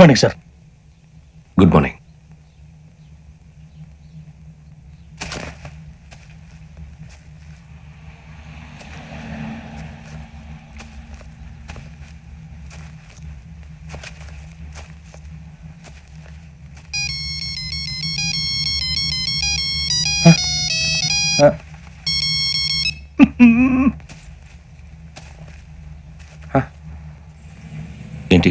Good morning sir. Good morning. ఏంటి?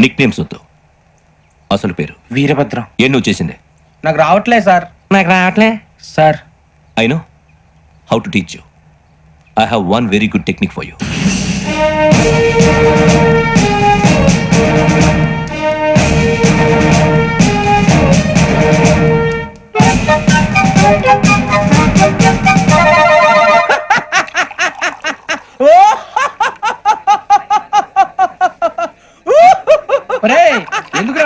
Nick names వద్దు అసలు పేరు వీరభద్రం ఏ నువ్వు చేసిందే నాకు రావట్లే సార్ నాకు రావట్లే sir I know how to teach you I have one very good technique for you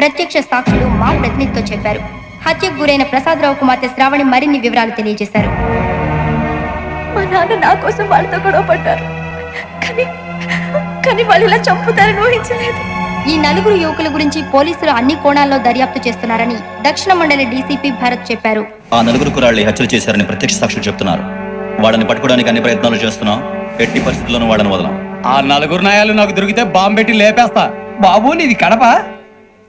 ప్రత్యక్ష సాక్షులు మా ప్రతినిధితో చెప్పారు. హత్యకు గురైన ప్రసాదరావు కుమార్తె శ్రావణి మరిన్ని వివరాలు తెలియజేశారు. మా నాన్న నా కోసం వాళ్ళతో గొడవ పడ్డారు. కానీ కానీ వాళ్ళు ఇలా చంపుతారని ఊహించలేదు. ఈ నలుగురు యువకుల గురించి పోలీసులు అన్ని కోణాల్లో దర్యాప్తు చేస్తున్నారని దక్షిణ మండలి డీసీపీ భరత్ చెప్పారు. ఆ నలుగురు కురాళ్ళు హత్యలు చేశారని ప్రత్యక్ష సాక్షులు చెప్తున్నారు. వాళ్ళని పట్టుకోవడానికి అన్ని ప్రయత్నాలు చేస్తున్నాం. ఎట్టి పరిస్థితుల్లోనూ వాళ్ళని వదలం. ఆ నలుగురు నాయాలు నాకు దొరికితే బాంబు పెట్టి లేపేస్తా. బాబు నీది కడప?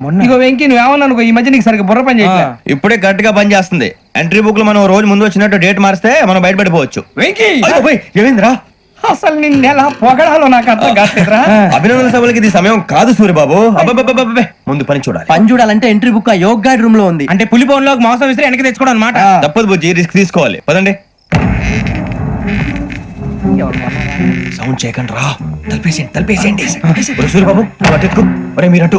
మొన్న. ఇగో వెంకీ నువ్వేమన్నా అనుకో ఈ మధ్య నీకు సరిగ్గా బుర్ర పని ఇప్పుడే కరెక్ట్గా పని చేస్తుంది. ఎంట్రీ బుక్లో మనం రోజు ముందు వచ్చినట్టు డేట్ మారిస్తే మనం బయటపడిపోవచ్చు. వెంకీ! ఏమైందిరా అసలు నిన్న ఎలా పొగడాలో నాకు అర్థం కాట్లేదురా. అభినందన సభలకి ఇది సమయం కాదు సూర్యబాబు. ముందు పని చూడాలి. పని చూడాలంటే ఎంట్రీ బుక్ ఆ యోగ్ గైడ్ రూమ్లో ఉంది. అంటే పులి లో మాంసం విసిరి వెనక్కి తెచ్చుకోవడం అనమాట తప్పదు బుజ్జి రిస్క్ తీసుకోవాలి. పదండి. సౌండ్ చేయకండి రా. తలపేసేయండి తలపేసేయండి. సూర్యబాబు అటు మీరు అటు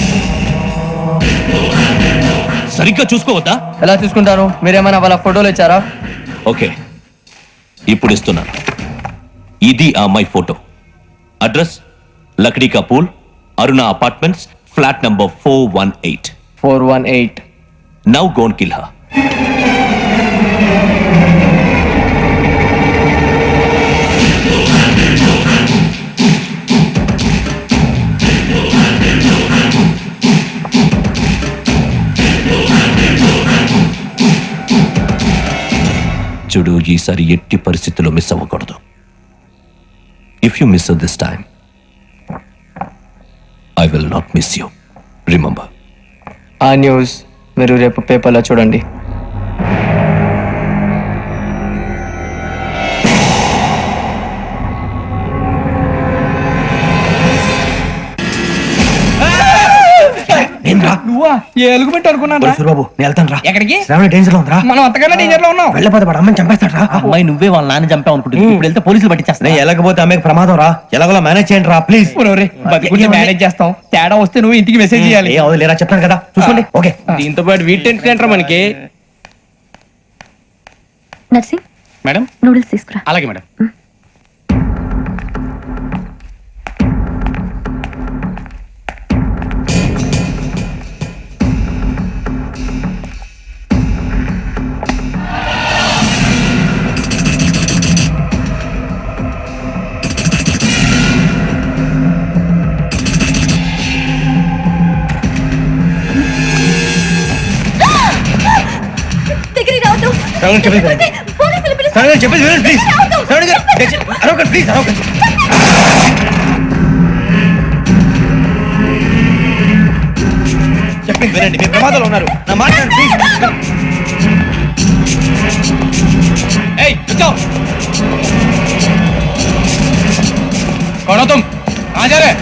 సరిగ్గా చూసుకోవద్దా? ఎలా చూసుకుంటాను మీరేమైనా వాళ్ళ ఫోటోలు ఇచ్చారా? ఓకే. ఇప్పుడు ఇస్తున్నాను ఇది ఆ అమ్మాయి photo. Address? Lakdikapul Aruna apartments flat number four one eight. Four one eight. Now gonna kill her చూడు ఈసారి ఎట్టి పరిస్థితుల్లో మిస్ అవ్వకూడదు. If you miss this time I will not miss you remember ఆ న్యూస్ మీరు రేపు పేపర్లో చూడండి. ఎలుగుబెట్టి అనుకున్నాను ఒరే సూర్యబాబు నేను వెళ్తాను రా. ఎక్కడికి? శ్రావణ డేంజర్లో ఉందిరా. మనం అంతకన్నా డేంజర్లో ఉన్నాం. వెళ్ళపోతే వాడు అమ్మని చంపేస్తాడు రా. అమ్మాయి నువ్వే వాళ్ళ నాన్న చంపావు అనుకుంటుంది. ఇప్పుడు వెళ్తే పోలీసులు పట్టించేస్తా వెళ్ళకపోతే ఆమెకు ప్రమాదం రా. ఎలాగోలా మేనేజ్ చేయండి రా ప్లీజ్ మేనేజ్ చేస్తాం. తేడా వస్తే నువ్వు ఇంటికి మెసేజ్ చేయాలి. లేరా చెప్తాను కదా. చూసుకోండి. ఓకే. దీంతో పాటు వీటి టెంట్ మనకి? నర్సింగ్? మేడం? నూడిల్స్ తీసుకురా. అలాగే మేడం. రావద్దు శ్రావణ చెప్పేది వినండి. పోలీసులు పిలుస్తారు. శ్రావణ గారు చెప్పేది వినండి ప్లీజ్ శ్రావణ గారు దయచేసి అరవకండి ప్లీజ్ అరవకండి చెప్పేది వినండి మీరు ప్రమాదంలో ఉన్నారు నా మాట వినండి, ప్లీజ్ ఏయ్ కూర్చో कौन हो तुम कहाँ जा रहे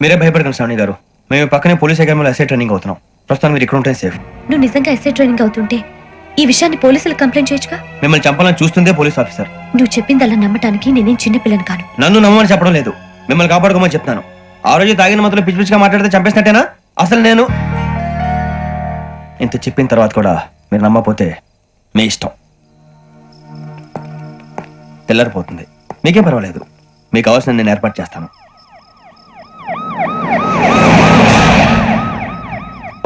మీరే భయపడకండి శ్రావణి గారు. మేము పక్కనే పోలీస్ అకాడమీలో ఎస్ఐ ట్రైనింగ్ అవుతున్నాం. ప్రస్తుతం మీరు ఇక్కడ ఉంటే సేఫ్ నువ్వు నిజంగా ఎస్ఐ ట్రైనింగ్ అవుతుంటే ఈ విషయాన్ని పోలీసులకు కంప్లైంట్ చేయొచ్చుగా? మిమ్మల్ని చంపాలని చూస్తుందే పోలీస్ ఆఫీసర్ నువ్వు చెప్పిందల్లా నమ్మటానికి నేనేం చిన్నపిల్లని కాను. నన్ను నమ్మమని చెప్పడం లేదు. మిమ్మల్ని కాపాడుకోమని చెప్తాను ఆ రోజు తాగిన మాత్రం పిచ్చి పిచ్చిగా మాట్లాడితే చంపేసినట్టేనా? అసలు నేను ఇంత చెప్పిన తర్వాత కూడా మీరు నమ్మకపోతే మీ ఇష్టం. తెల్లరిపోతుంది. మీకేం పర్వాలేదు. మీకు కావాల్సిన నేను ఏర్పాటు చేస్తాను.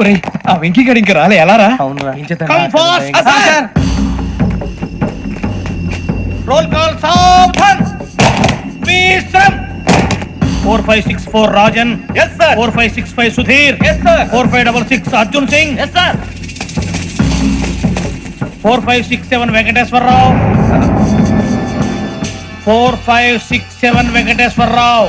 ఒరేయ్, ఆ వెంకీ గడి ఇంకా రాలే ఎలా రా? అవునురా. కమ్ ఫాస్ట్ రోల్ కాల్ సావధాన్ విశ్రమ్ four five six four Rajan. Yes sir four five six five Sudhir. Yes sir four five double six Arjun Singh. Yes sir four five six seven Venkateswararao. Four five six seven Venkateswararao.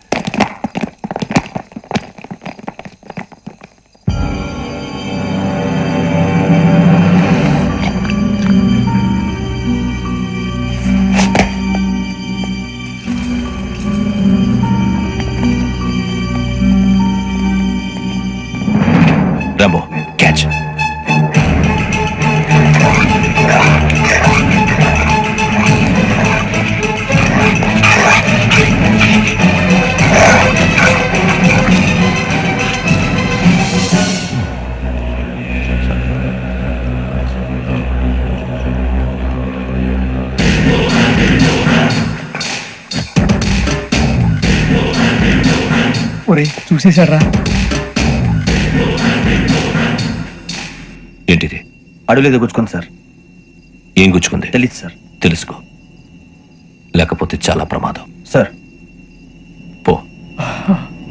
ఒరే చూసేశాడ్రా ఏంటిది? అడవిలో గుచ్చుకుంది sir. ఏం గుచ్చుకుంది? తెలియదు sir. తెలుసుకో. లేకపోతే చాలా ప్రమాదం. సార్. పో.